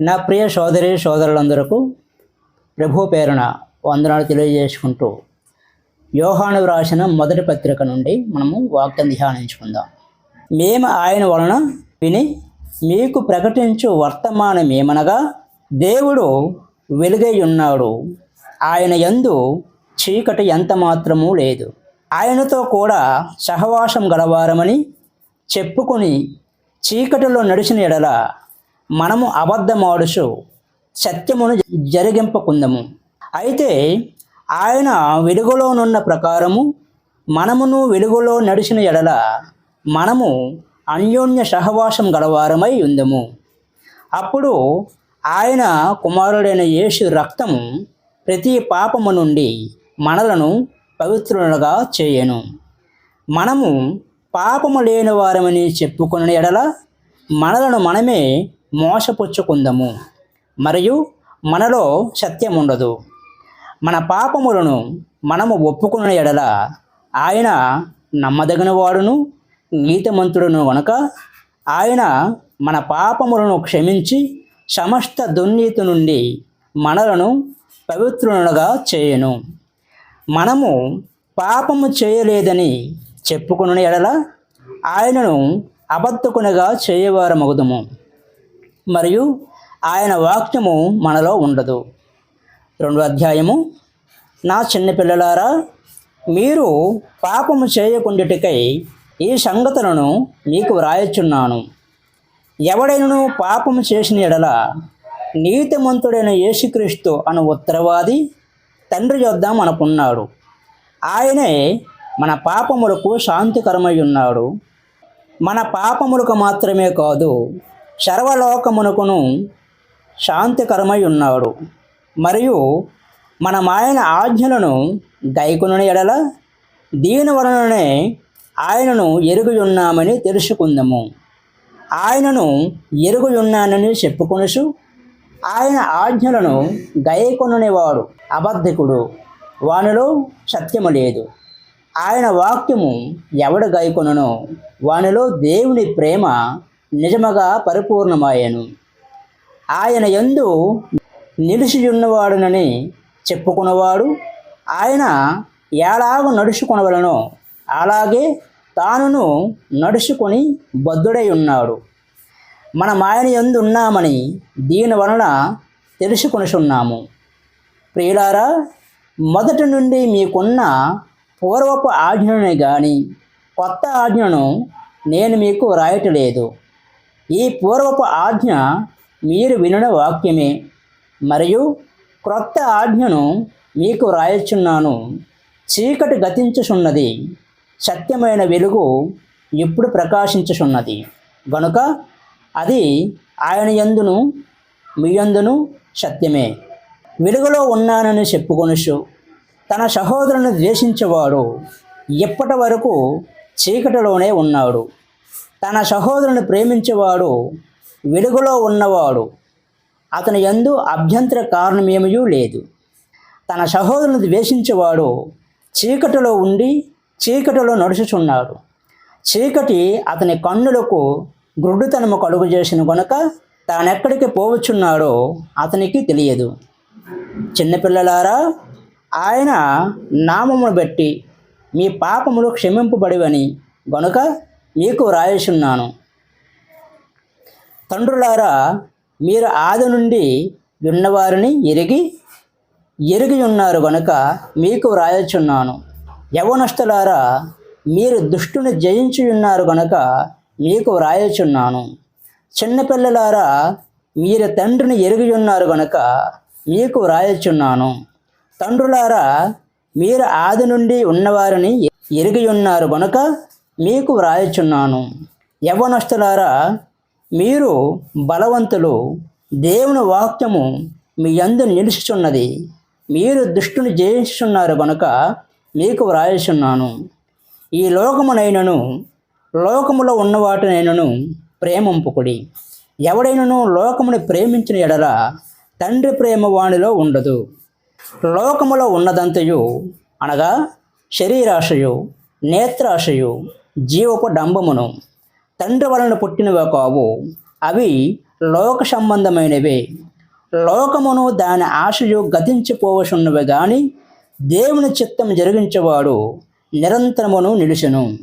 నా ప్రియ సోదరి సోదరులందరకు ప్రభు పేరున వందనాలు తెలియజేసుకుంటూ యోహాను వ్రాసిన మొదటి పత్రిక నుండి మనము వాక్యం ధ్యానించుకుందాం. మేము ఆయన వలన విని మీకు ప్రకటించు వర్తమానం ఏమనగా దేవుడు వెలుగై ఉన్నాడు ఆయన యందు చీకటి ఎంత మాత్రమూ లేదు. ఆయనతో కూడా సహవాసం గలవారమని చెప్పుకొని చీకటిలో నడిచిన ఎడల మనము అబద్ధమాడుచు సత్యమును జరిగింపకుందము. అయితే ఆయన వెలుగులోనున్న ప్రకారము మనమును వెలుగులో నడిచిన ఎడల మనము అన్యోన్య సహవాసం గలవారమై ఉందము. అప్పుడు ఆయన కుమారుడైన యేసు రక్తము ప్రతి పాపము నుండి మనలను పవిత్రులుగా చేయను. మనము పాపము లేని వారమని చెప్పుకున్న ఎడల మనలను మనమే మోసపుచ్చుకుందము. మరియు మనలో సత్యం ఉండదు మన పాపములను మనము ఒప్పుకున్న ఎడల ఆయన నమ్మదగిన వాడును నీతిమంతుడును గనుక ఆయన మన పాపములను క్షమించి సమస్త దుర్నీతి నుండి మనలను పవిత్రునుగా చేయను. మనము పాపము చేయలేదని చెప్పుకున్న ఎడల ఆయనను అబద్ధకునిగా చేయవారమగుదము. మరియు ఆయన వాక్యము మనలో ఉండదు. రెండో అధ్యాయము నా చిన్న పిల్లలారా మీరు పాపము చేయకుండాటికై ఈ సంగతులను మీకు వ్రాయచున్నాను. ఎవడైనను పాపము చేసిన ఎడల నీతిమంతుడైన యేసుక్రీస్తు అను ఉత్తరవాది తండ్రి యొద్ద మనకున్నాడు. ఆయనే మన పాపములకు శాంతికరమై ఉన్నాడు. మన పాపములకు మాత్రమే కాదు సర్వలోకమునకును శాంతికరమై ఉన్నాడు. మరియు మనం ఆయన ఆజ్ఞలను గైకొన ఎడల దీని వలననే ఆయనను ఎరుగుయున్నామని తెలుసుకుందాము. ఆయనను ఎరుగుయున్నానని చెప్పుకొనుసు ఆయన ఆజ్ఞలను గైకొననివాడు అబద్ధికుడు. వానిలో సత్యము లేదు. ఆయన వాక్యము ఎవడు గైకొననో వానిలో దేవుని ప్రేమ నిజముగా పరిపూర్ణమాయను. ఆయన యందు నిలిచియున్నవాడునని చెప్పుకున్నవాడు ఆయన ఎలాగ నడుచుకునవలను అలాగే తానును నడుచుకొని బద్ధుడై ఉన్నాడు మనం ఆయన యందు ఉన్నామని దీని వలన తెలుసుకొనుచున్నాము. ప్రియులారా మొదటి నుండి మీకున్న పూర్వపు ఆజ్ఞని కానీ కొత్త ఆజ్ఞను నేను మీకు రాయటలేదు ఈ పూర్వపు ఆజ్ఞ మీరు వినడం వాక్యమే. మరియు క్రొత్త ఆజ్ఞను మీకు రాయచున్నాను చీకటి గతించుచున్నది సత్యమైన వెలుగు ఇప్పుడు ప్రకాశించుచున్నది. గనుక అది ఆయన యందును మీ యందును సత్యమే. వెలుగులో ఉన్నానని చెప్పుకొనుచు తన సహోదరుని ద్వేషించేవాడు ఇప్పటి వరకు చీకటిలోనే ఉన్నాడు. తన సహోదరుని ప్రేమించేవాడు వెలుగులో ఉన్నవాడు. అతని ఎందు అభ్యంతర కారణమేమయూ లేదు. తన సహోదరుని ద్వేషించేవాడు చీకటిలో ఉండి చీకటిలో నడుచుచున్నాడు. చీకటి అతని కన్నులకు గ్రుడ్డుతనము కలుగు చేసిన గనుక తానెక్కడికి పోవచ్చున్నాడో అతనికి తెలియదు. చిన్నపిల్లలారా ఆయన నామమును బట్టి మీ పాపములు క్షమింపబడివని గనుక మీకు వ్రాయుచున్నాను తండ్రులారా మీరు ఆది నుండి ఉన్నవారిని ఎరిగి ఎరిగి ఉన్నారు గనుక మీకు వ్రాయచున్నాను యవనస్తులారా మీరు దుష్టుని జయించి ఉన్నారు గనుక మీకు వ్రాయచున్నాను చిన్నపిల్లలారా మీరు తండ్రిని ఎరిగి ఉన్నారు గనుక మీకు వ్రాయచున్నాను తండ్రులారా మీరు ఆది నుండి ఉన్నవారిని ఎరిగి ఉన్నారు గనుక మీకు వ్రాయచున్నాను. యవ్వనస్తులారా మీరు బలవంతులు. దేవుని వాక్యము మీ యందు నిలుచుచున్నది. మీరు దుష్టుని జయించున్నారు గనుక మీకు వ్రాయచున్నాను. ఈ లోకమునైనను లోకములో ఉన్న వాటినైనను ప్రేమింపుకుడి. ఎవడైనను లోకముని ప్రేమించిన ఎడల తండ్రి ప్రేమ వాణిలో ఉండదు. లోకములో ఉన్నదంతయు అనగా శరీరాశయు నేత్రాశయు జీవపు డంబమును తండ్రి వలన పుట్టినవి కావు. అవి లోక సంబంధమైనవే. లోకమును దాని ఆశయు గతించిపోవసున్నవి గాని దేవుని చిత్తం జరిగించేవాడు నిరంతరమును నిలుచును.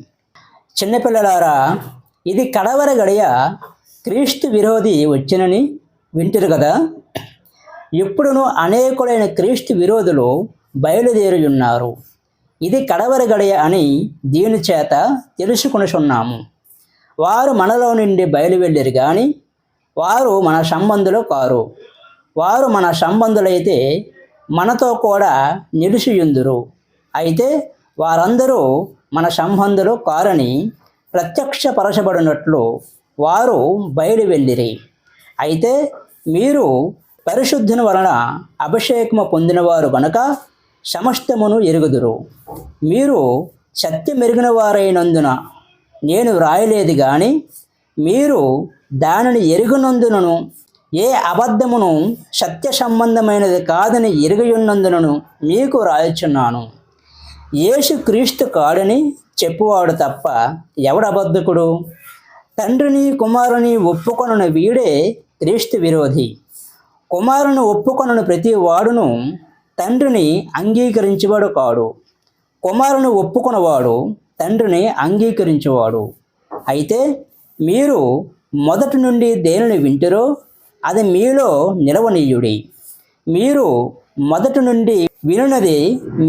చిన్నపిల్లలారా ఇది కడవర గడియ క్రీస్తు విరోధి వచ్చినని వింటారు కదా? ఇప్పుడును అనేకులైన క్రీస్తు విరోధులు బయలుదేరి ఉన్నారు ఇది కడవరి గడియ అని దీని చేత తెలుసుకునిచున్నాము. వారు మనలో నుండి బయలువెళ్ళరు కానీ వారు మన సంబంధులు కారు. వారు మన సంబంధులైతే మనతో కూడా నిలిచియుందురు. అయితే వారందరూ మన సంబంధులు కారని ప్రత్యక్షపరచబడినట్లు వారు బయలు వెళ్ళిరి అయితే మీరు పరిశుద్ధుని వలన అభిషేకము పొందినవారు కనుక సమస్తమును ఎరుగుదురు. మీరు సత్యమెరిగిన వారైనందున నేను వ్రాయలేదు కానీ మీరు దానిని ఎరుగునందునను ఏ అబద్ధమును సత్య సంబంధమైనది కాదని ఎరుగుయున్నందునను మీకు రాయచున్నాను యేసు క్రీస్తు కాడని చెప్పువాడు తప్ప ఎవడు అబద్ధకుడు? తండ్రిని కుమారుని ఒప్పుకొనని వీడే క్రీస్తు విరోధి. కుమారుని ఒప్పుకొనని ప్రతి వాడును తండ్రిని అంగీకరించేవాడు కాడు. కుమారుని ఒప్పుకున్నవాడు తండ్రిని అంగీకరించేవాడు. అయితే మీరు మొదటి నుండి దేనిని వింటారో అది మీలో నిలవనీయుడి. మీరు మొదటి నుండి వినున్నది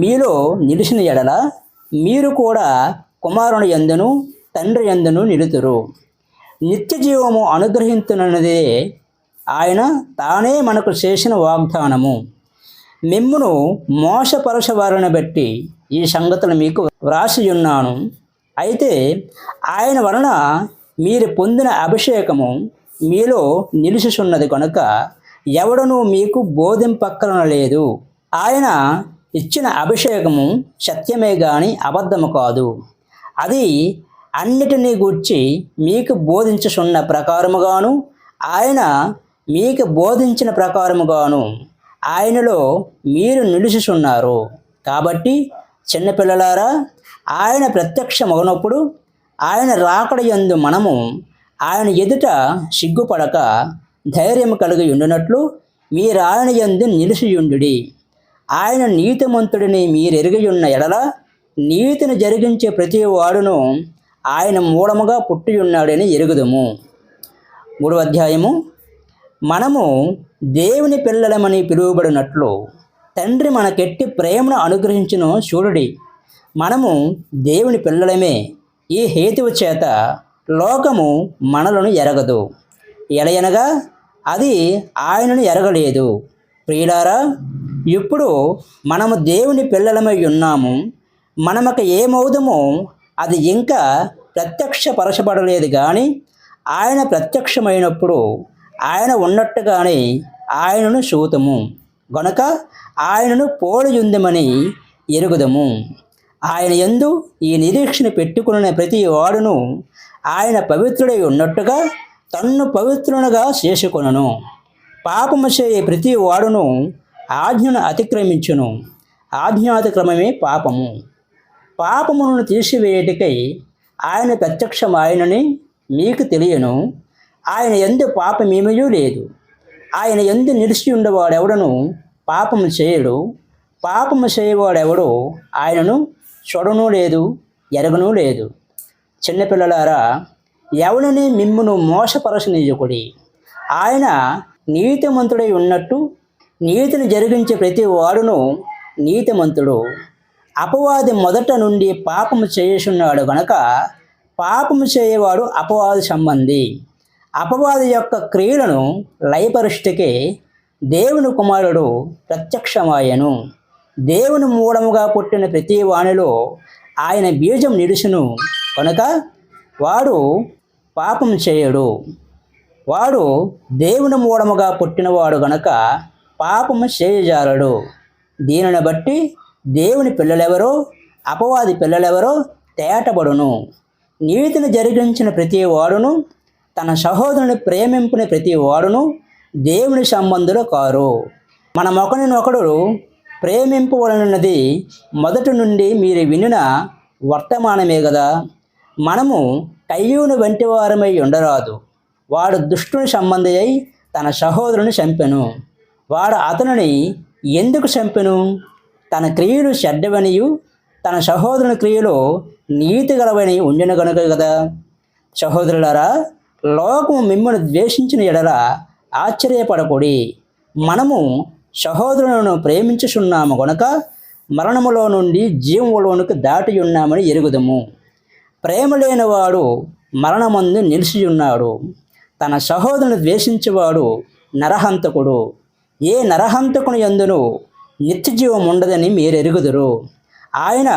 మీలో నిలిచిన ఎడల మీరు కూడా కుమారుని ఎందును తండ్రి ఎందును నిలుతురు. నిత్య జీవము అనుగ్రహించున్నదే ఆయన తానే మనకు చేసిన వాగ్దానము. మిమ్మును మోసపరచవారిని బట్టి ఈ సంగతులు మీకు వ్రాసి ఉన్నాను అయితే ఆయన వలన మీరు పొందిన అభిషేకము మీలో నిలుచుచున్నది కనుక ఎవడనూ మీకు బోధింపక్కనలేదు. ఆయన ఇచ్చిన అభిషేకము సత్యమే గాని అబద్ధము కాదు. అది అన్నిటినీ గూర్చి మీకు బోధించుచున్న ప్రకారముగాను ఆయన మీకు బోధించిన ప్రకారముగాను ఆయనలో మీరు నిలుచుచున్నారు. కాబట్టి చిన్నపిల్లలారా ఆయన ప్రత్యక్షమవునప్పుడు ఆయన రాకడ యందు మనము ఆయన ఎదుట సిగ్గుపడక ధైర్యం కలిగి ఉండినట్లు మీరు ఆయన యందు నిలిచియుండుడి. ఆయన నీతిమంతుడిని మీరు ఉన్న ఎడల నీతిని జరిగించే ప్రతి వాడును ఆయన మూలముగా పుట్టియున్నాడని ఎరుగుదము. మూడవ అధ్యాయము మనము దేవుని పిల్లలమని పిలువబడినట్లు తండ్రి మనకెట్టి ప్రేమను అనుగ్రహించిన చూడుడి. మనము దేవుని పిల్లలమే. ఈ హేతువు చేత లోకము మనలను ఎరగదు. ఎలయనగా అది ఆయనను ఎరగలేదు. ప్రియులారా ఇప్పుడు మనము దేవుని పిల్లలమై ఉన్నాము. మనమక ఏమవుదమో అది ఇంకా ప్రత్యక్షపరచబడలేదు కానీ ఆయన ప్రత్యక్షమైనప్పుడు ఆయన ఉన్నట్టుగానే ఆయనను శూతము గనుక ఆయనను పోలియుందమని ఎరుగుదము. ఆయన ఎందు ఈ నిరీక్షణ పెట్టుకున్న ప్రతి వాడును ఆయన పవిత్రుడై ఉన్నట్టుగా తన్ను పవిత్రునిగా చేసుకొనను పాపము చేయ ప్రతి వాడును ఆజ్ఞను అతిక్రమించును. ఆజ్ఞాతిక్రమమే పాపము. పాపమును తీసివేయటికై ఆయన ప్రత్యక్షమాయనని మీకు తెలియను. ఆయన ఎందు పాపమేమయూ లేదు. ఆయన ఎందు నిలిచి ఉండేవాడెవడను పాపము చేయడు. పాపము చేయవాడెవడో ఆయనను చూడను లేదు ఎరగను లేదు. చిన్నపిల్లలారా ఎవరిని మిమ్మును మోసపరచనీయకుడి? ఆయన నీతిమంతుడై ఉన్నట్టు నీతిని జరిగించే ప్రతి వాడును నీతిమంతుడు. అపవాది మొదట నుండి పాపము చేయుచున్నాడు గనక పాపము చేయవాడు అపవాది సంబంధి. అపవాది యొక్క క్రియలను లయపరిష్టికి దేవుని కుమారుడు ప్రత్యక్షమాయను. దేవుని మూలముగా పుట్టిన ప్రతి వాణిలో ఆయన బీజం నిడుచును కనుక వాడు పాపం చేయడు. వాడు దేవుని మూలముగా పుట్టినవాడు గనక పాపము చేయజాలడు. దీనిని బట్టి దేవుని పిల్లలెవరో అపవాది పిల్లలెవరో తేటబడును. నీతిని జరిగించిన ప్రతి వాడును తన సహోదరుని ప్రేమింపుని ప్రతి వాడును దేవుని సంబంధులు కారు. మన ఒకరినొకడు ప్రేమింపవలనన్నది మొదటి నుండి మీరు వినిన వర్తమానమే కదా మనము కయ్యూను వంటి వారమై ఉండరాదు. వాడు దుష్టుని సంబంధి అయి తన సహోదరుని చంపెను. వాడు అతనిని ఎందుకు చంపెను? తన క్రియలు చెడ్డవనియు తన సహోదరుని క్రియలు నీతి గలవని ఉండిన గనుక కదా సహోదరులారా లోకము మిమ్మల్ని ద్వేషించిన ఎడల ఆశ్చర్యపడకుడి. మనము సహోదరులను ప్రేమించుచున్నాము గనుక మరణములో నుండి జీవములోనికి దాటి ఉన్నామని ఎరుగుదము. ప్రేమ లేనివాడు మరణమందు నిలిచి ఉన్నాడు తన సహోదరుని ద్వేషించేవాడు నరహంతకుడు. ఏ నరహంతకుని ఎందును నిత్యజీవం ఉండదని మీరు ఎరుగుదురు ఆయన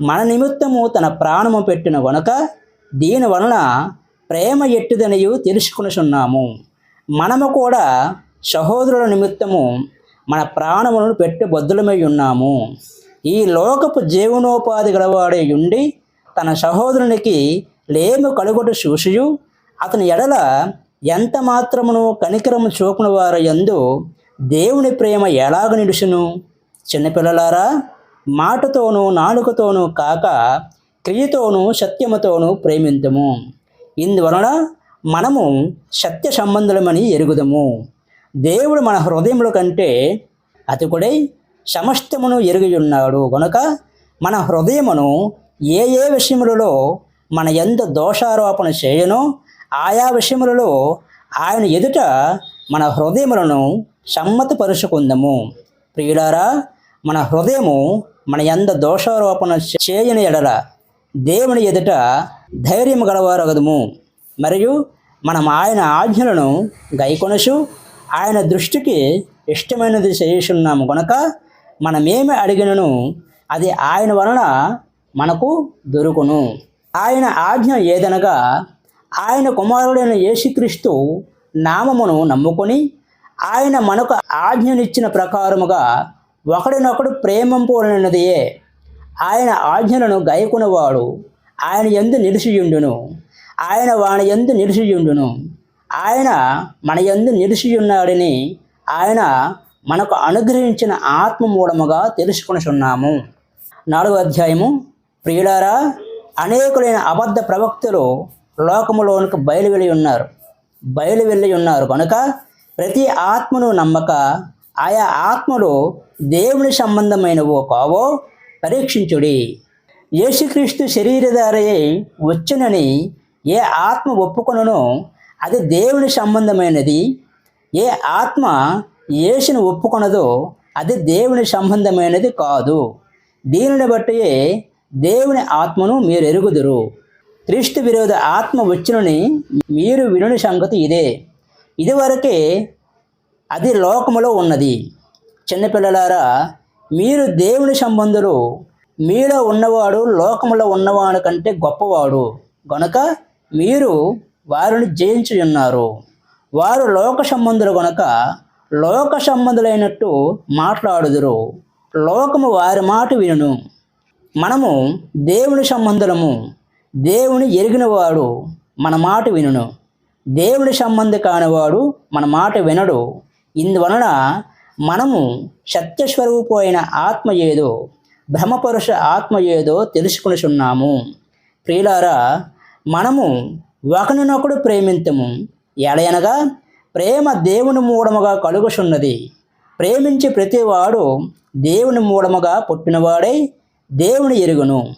మన నిమిత్తము తన ప్రాణము పెట్టిన గనుక దీని వలన ప్రేమ ఎట్టుదనియు తెలుసుకునిచున్నాము మనము కూడా సహోదరుల నిమిత్తము మన ప్రాణములను పెట్టి బద్దులమై ఉన్నాము. ఈ లోకపు జీవనోపాధి గలవాడే ఉండి తన సహోదరునికి లేము కలుగుట చూసియు అతని ఎడల ఎంత మాత్రమును కనికరము చూపిన వారు యందు దేవుని ప్రేమ ఎలాగ నిలుసును చిన్నపిల్లలారా మాటతోనూ నాలుకతోనూ కాక క్రియతోనూ సత్యముతోనూ ప్రేమింతము. ఇందువలన మనము సత్య సంబంధులమని ఎరుగుదము. దేవుడు మన హృదయముల కంటే అతికుడై సమస్తమును ఎరిగి ఉన్నాడు గనుక మన హృదయమును ఏ ఏ విషయములలో మన ఎంత దోషారోపణ చేయనో ఆయా విషయములలో ఆయన ఎదుట మన హృదయములను సమ్మతపరుచుకుందము. ప్రియులారా మన హృదయము మన ఎంత దోషారోపణ చేయని ఎడల దేవుని ఎదుట ధైర్యం గడవరగదుము మరియు మనం ఆయన ఆజ్ఞలను గైకొనసు ఆయన దృష్టికి ఇష్టమైనది చేయుచున్నాము కనుక మనమేమి అడిగినను అది ఆయన వలన మనకు దొరుకును. ఆయన ఆజ్ఞ ఏదనగా ఆయన కుమారుడైన యేసుక్రీస్తు నామమును నమ్ముకొని ఆయన మనకు ఆజ్ఞనిచ్చిన ప్రకారముగా ఒకడినొకడు ప్రేమంపోలనదియే ఆయన ఆజ్ఞలను గాయకునవాడు. ఆయన ఎందు నిలిచియుండును. ఆయన వాని ఎందు నిలిచియుండును. ఆయన మన ఎందు నిలిచియున్నాడని ఆయన మనకు అనుగ్రహించిన ఆత్మ మూలముగా తెలుసుకునిచున్నాము. నాలుగో అధ్యాయము. ప్రియులారా అనేకులైన అబద్ధ ప్రవక్తలు లోకములోనికి బయలువెళ్ళి ఉన్నారు. బయలు వెళ్ళి ఉన్నారు కనుక ప్రతి ఆత్మను నమ్మక ఆయా ఆత్మలు దేవుని సంబంధమైనవో కావో పరీక్షించుడి. యేసుక్రీస్తు శరీరధారయ్యై వచ్చునని ఏ ఆత్మ ఒప్పుకొననో అది దేవుని సంబంధమైనది. ఏ ఆత్మ యేసును ఒప్పుకొనదో అది దేవుని సంబంధమైనది కాదు. దీనిని బట్టి దేవుని ఆత్మను మీరు ఎరుగుదురు క్రీస్తు విరోధ ఆత్మ వచ్చునని మీరు వినుని సంగతి ఇదే. ఇదివరకే అది లోకములో ఉన్నది. చిన్నపిల్లలారా మీరు దేవుని సంబంధులు. మీలో ఉన్నవాడు లోకములో ఉన్నవాడు కంటే గొప్పవాడు. గనుక మీరు వారిని జయించి ఉన్నారు. వారు లోక సంబంధులు గనుక లోక సంబంధులైనట్టు మాట్లాడుదురు. లోకము వారి మాట వినును. మనము దేవుని సంబంధులము. దేవుని ఎరిగినవాడు మన మాట వినును. దేవుని సంబంధి కానివాడు మన మాట వినడు. ఇందువలన మనము సత్యస్వరూపమైన ఆత్మ ఏదో బ్రహ్మపురుష ఆత్మ ఏదో తెలుసుకునిచున్నాము. ప్రియులారా మనము ఒకనినొకడు ప్రేమింతము. ఎడయనగా ప్రేమ దేవుని మూలముగా కలుగుచున్నది. ప్రేమించే ప్రతివాడు దేవుని మూలముగా పుట్టినవాడై దేవుని ఎరుగును.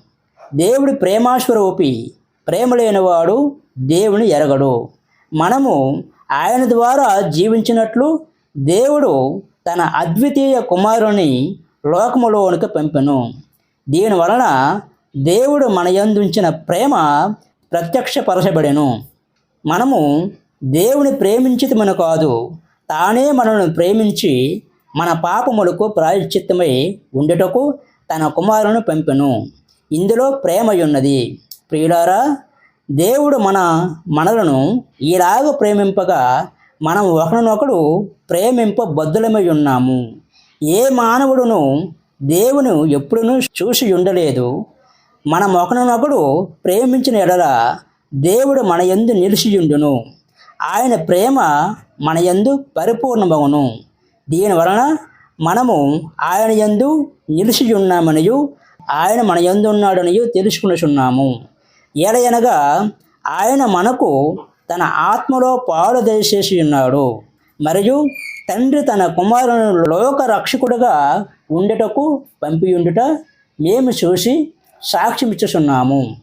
దేవుడి ప్రేమాస్వరూపి ప్రేమ లేనివాడు దేవుని ఎరగడు. మనము ఆయన ద్వారా జీవించినట్లు దేవుడు తన అద్వితీయ కుమారుని లోకములోనికి పంపెను. దీని వలన దేవుడు మన యందుంచిన ప్రేమ ప్రత్యక్షపరచబడెను. మనము దేవుని ప్రేమించితమని కాదు తానే మనల్ని ప్రేమించి మన పాపములకు ప్రాయశ్చిత్తమై ఉండటకు తన కుమారుని పంపెను. ఇందులో ప్రేమయున్నది. ప్రియులారా దేవుడు మన మనలను ఈలాగ ప్రేమింపగా మనం ఒకరినొకడు ప్రేమింప బద్దులమై ఉన్నాము. ఏ మానవుడును దేవుని ఎప్పుడునూ చూసి ఉండలేదు. మనం ఒకరినొకడు ప్రేమించిన ఎడల దేవుడు మన యందు నిలిచియుండును ఆయన ప్రేమ మన యందు పరిపూర్ణమగును. దీని వలన మనము ఆయన యందు నిలిచియున్నామనియు ఆయన మన యందు ఉన్నాడనియు తెలుసుకునిచున్నాము ఏలయనగా ఆయన మనకు తన ఆత్మలో పాలు దయచేసి ఉన్నాడు. మరియు తండ్రి తన కుమారుని లోక రక్షకుడుగా ఉండుటకు పంపియుండుట మేము చూసి సాక్ష్యమిచ్చుచున్నాము.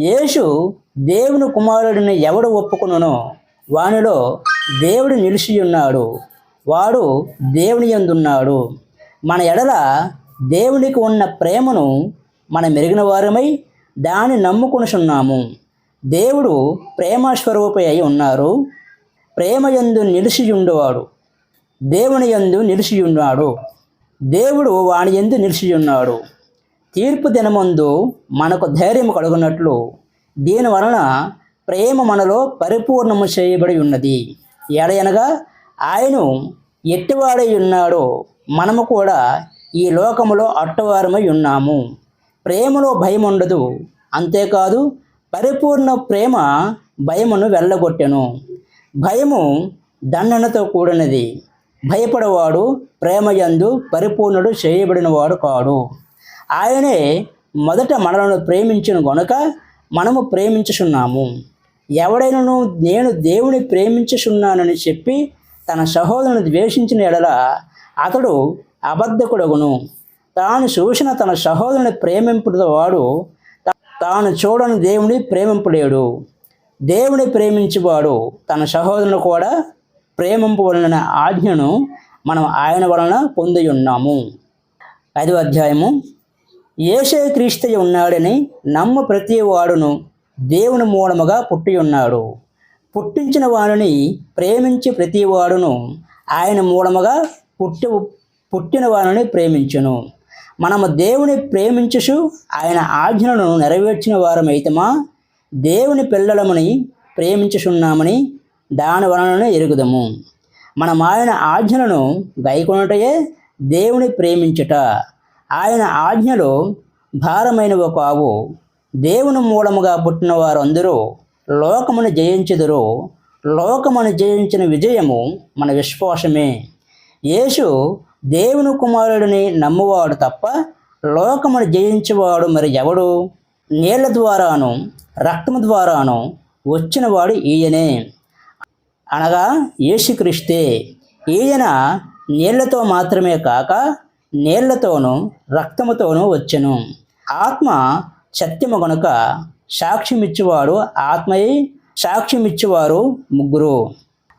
యేసు దేవుని కుమారుడిని ఎవడు ఒప్పుకునో వానిలో దేవుడు నిలిచి ఉన్నాడు. వాడు దేవుని ఎందున్నాడు మన ఎడల దేవునికి ఉన్న ప్రేమను మన మెరిగిన వారమై దాన్ని నమ్ముకొనుచున్నాము. దేవుడు ప్రేమస్వరూపి అయి ఉన్నారు. ప్రేమ యందు దేవుని యందు నిలిచియున్నాడు దేవుడు వాని యందు నిలిచియున్నాడు తీర్పు దినమందు మనకు ధైర్యం కలుగునట్లు దీని వలన ప్రేమ మనలో పరిపూర్ణము చేయబడి ఉన్నది. ఎడయనగా ఆయను ఎట్టివాడై ఉన్నాడో మనము కూడా ఈ లోకములో అట్టవారమై ఉన్నాము. ప్రేమలో భయం ఉండదు అంతేకాదు పరిపూర్ణ ప్రేమ భయమును వెళ్ళగొట్టెను భయము దండనతో కూడినది. భయపడవాడు ప్రేమయందు పరిపూర్ణుడు చేయబడినవాడు కాడు. ఆయనే మొదట మనలను ప్రేమించిన గనుక మనము ప్రేమించుచున్నాము. ఎవడైనను నేను దేవుని ప్రేమించుచున్నానని చెప్పి తన సహోదరుని ద్వేషించిన ఎడల అతడు అబద్ధకుడగును. తాను చూసిన తన సహోదరుని ప్రేమింపుడు వాడు తాను చూడని దేవుని ప్రేమింపలేడు. దేవుని ప్రేమించేవాడు తన సహోదరుని కూడా ప్రేమింపవలన ఆజ్ఞను మనం ఆయన వలన పొంది ఉన్నాము. ఐదవ అధ్యాయము. ఏసే క్రీస్తయ్య ఉన్నాడని నమ్మ ప్రతి వాడును దేవుని మూలముగా పుట్టి ఉన్నాడు. పుట్టించిన వాడిని ప్రేమించి ప్రతి వాడును ఆయన మూలముగా పుట్టి పుట్టిన వారిని ప్రేమించును. మనము దేవుని ప్రేమించుచు ఆయన ఆజ్ఞలను నెరవేర్చిన వారమైతమా? దేవుని పిల్లలమని ప్రేమించుచున్నామని దాని వలననే ఎరుగుదము. మనం ఆయన ఆజ్ఞలను గైకొనటయే దేవుని ప్రేమించుట. ఆయన ఆజ్ఞలు భారమైనవి కావు. దేవుని మూలముగా పుట్టిన వారందరూ లోకమును జయించదురు. లోకమును జయించిన విజయము మన విశ్వాసమే. యేసు దేవుని కుమారుడిని నమ్మువాడు తప్ప లోకమును జయించేవాడు మరి ఎవడు? నీళ్ళ ద్వారాను రక్తము ద్వారాను వచ్చినవాడు ఈయనే. అనగా యేసుక్రీస్తే ఈయన నీళ్ళతో మాత్రమే కాక నీళ్ళతోనూ రక్తముతోనూ వచ్చెను. ఆత్మ సత్యము గనుక సాక్ష్యమిచ్చేవాడు ఆత్మయే సాక్ష్యమిచ్చేవారు ముగ్గురు.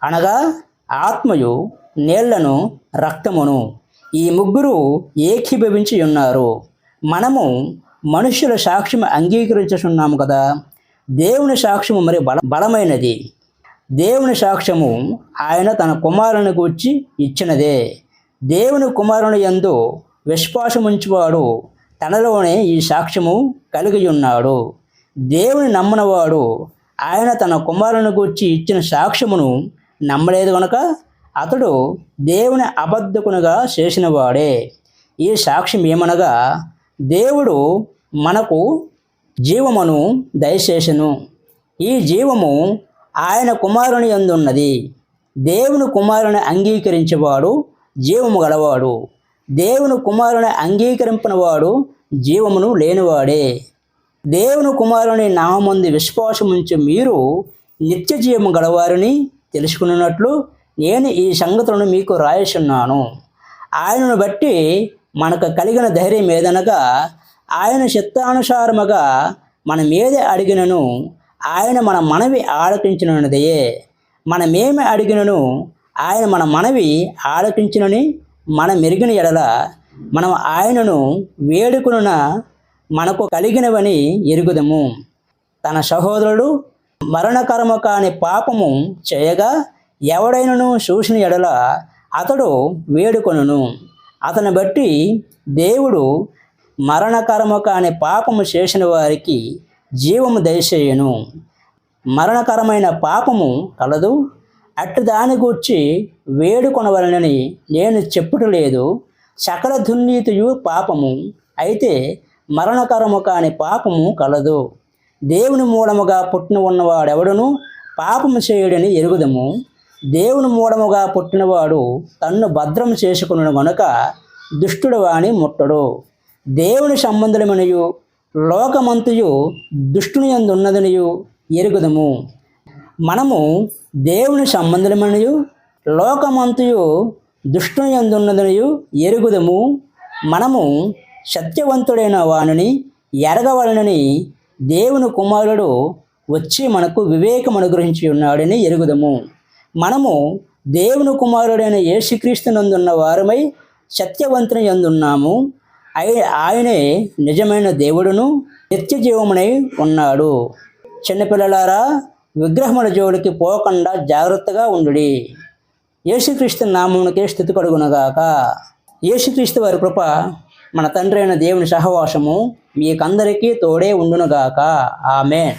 అనగా ఆత్మయు నీళ్ళను రక్తమును. ఈ ముగ్గురు ఏకీభవించి ఉన్నారు. మనము మనుషుల సాక్ష్యం అంగీకరించుచున్నాము కదా. దేవుని సాక్ష్యము మరి బల బలమైనది. దేవుని సాక్ష్యము ఆయన తన కుమారుని గూర్చి ఇచ్చినదే. దేవుని కుమారుని యందు విశ్వాసముంచువాడు తనలోనే ఈ సాక్ష్యము కలిగి ఉన్నాడు. దేవుని నమ్మనవాడు ఆయన తన కుమారుని గూర్చి ఇచ్చిన సాక్ష్యమును నమ్మలేదు కనుక అతడు దేవుని అబద్ధకునుగా చేసినవాడే. ఈ సాక్ష్యం ఏమనగా దేవుడు మనకు జీవమును దయచేసెను. ఈ జీవము ఆయన కుమారుని ఎందున్నది? దేవుని కుమారుని అంగీకరించేవాడు జీవము గలవాడు. దేవుని కుమారుని అంగీకరింపనివాడు జీవమును లేనివాడే. దేవుని కుమారుని నామందు విశ్వాసముంచి మీరు నిత్య జీవము గలవారిని తెలుసుకున్నట్లు నేను ఈ సంగతులను మీకు రాయసున్నాను ఆయనను బట్టి మనకు కలిగిన ధైర్యం ఏదనగా ఆయన చిత్తానుసారముగా మనం ఏది అడిగినను ఆయన మన మనవి ఆలకించినదియే మనమేమి అడిగినను ఆయన మన మనవి ఆలకించినని మన మెరిగిన ఎడల మనం ఆయనను వేడుకున్న మనకు కలిగినవని ఎరుగుదము. తన సహోదరుడు మరణకరము కాని పాపము చేయగా ఎవడైనను చూసిన ఎడల అతడు వేడుకొనును. అతను బట్టి దేవుడు మరణకరము కాని పాపము చేసిన వారికి జీవము దయచేయను. మరణకరమైన పాపము కలదు. అట్టు దాని గూర్చి వేడుకొనవలనని నేను చెప్పుటలేదు. సకల దుర్నీతియు పాపము అయితే మరణకరము కాని పాపము కలదు. దేవుని మూలముగా పుట్టిన ఉన్నవాడెవడను? పాపము చేయుడని ఎరుగుదము. దేవుని మూలముగా పుట్టినవాడు తన్ను భద్రం చేసుకును గనుక దుష్టుడు వాని ముట్టడు. దేవుని సంబంధులమనియు లోకమంతయు దుష్టుని ఎందున్నదనియు ఎరుగుదము. మనము దేవుని సంబంధులమనియు లోకమంతయు దుష్టుని ఎందున్నదనియు ఎరుగుదము. మనము సత్యవంతుడైన వానిని ఎరగవలనని దేవుని కుమారుడు వచ్చి మనకు వివేకం అనుగ్రహించి ఉన్నాడని ఎరుగుదము. మనము దేవుని కుమారుడైన యేసుక్రీస్తునందున్న వారమై సత్యవంతుని ఎందున్నాము ఆయ- ఆయనే నిజమైన దేవుడును నిత్య జీవమునై ఉన్నాడు. చిన్నపిల్లలారా విగ్రహముల జోడికి పోకుండా జాగ్రత్తగా ఉండుడి. యేసుక్రీస్తు నామమునకే స్థితి కడుగునగాక యేసుక్రీస్తు వారి కృప మన తండ్రి అయిన దేవుని సహవాసము మీకందరికీ తోడే ఉండునుగాక. ఆమె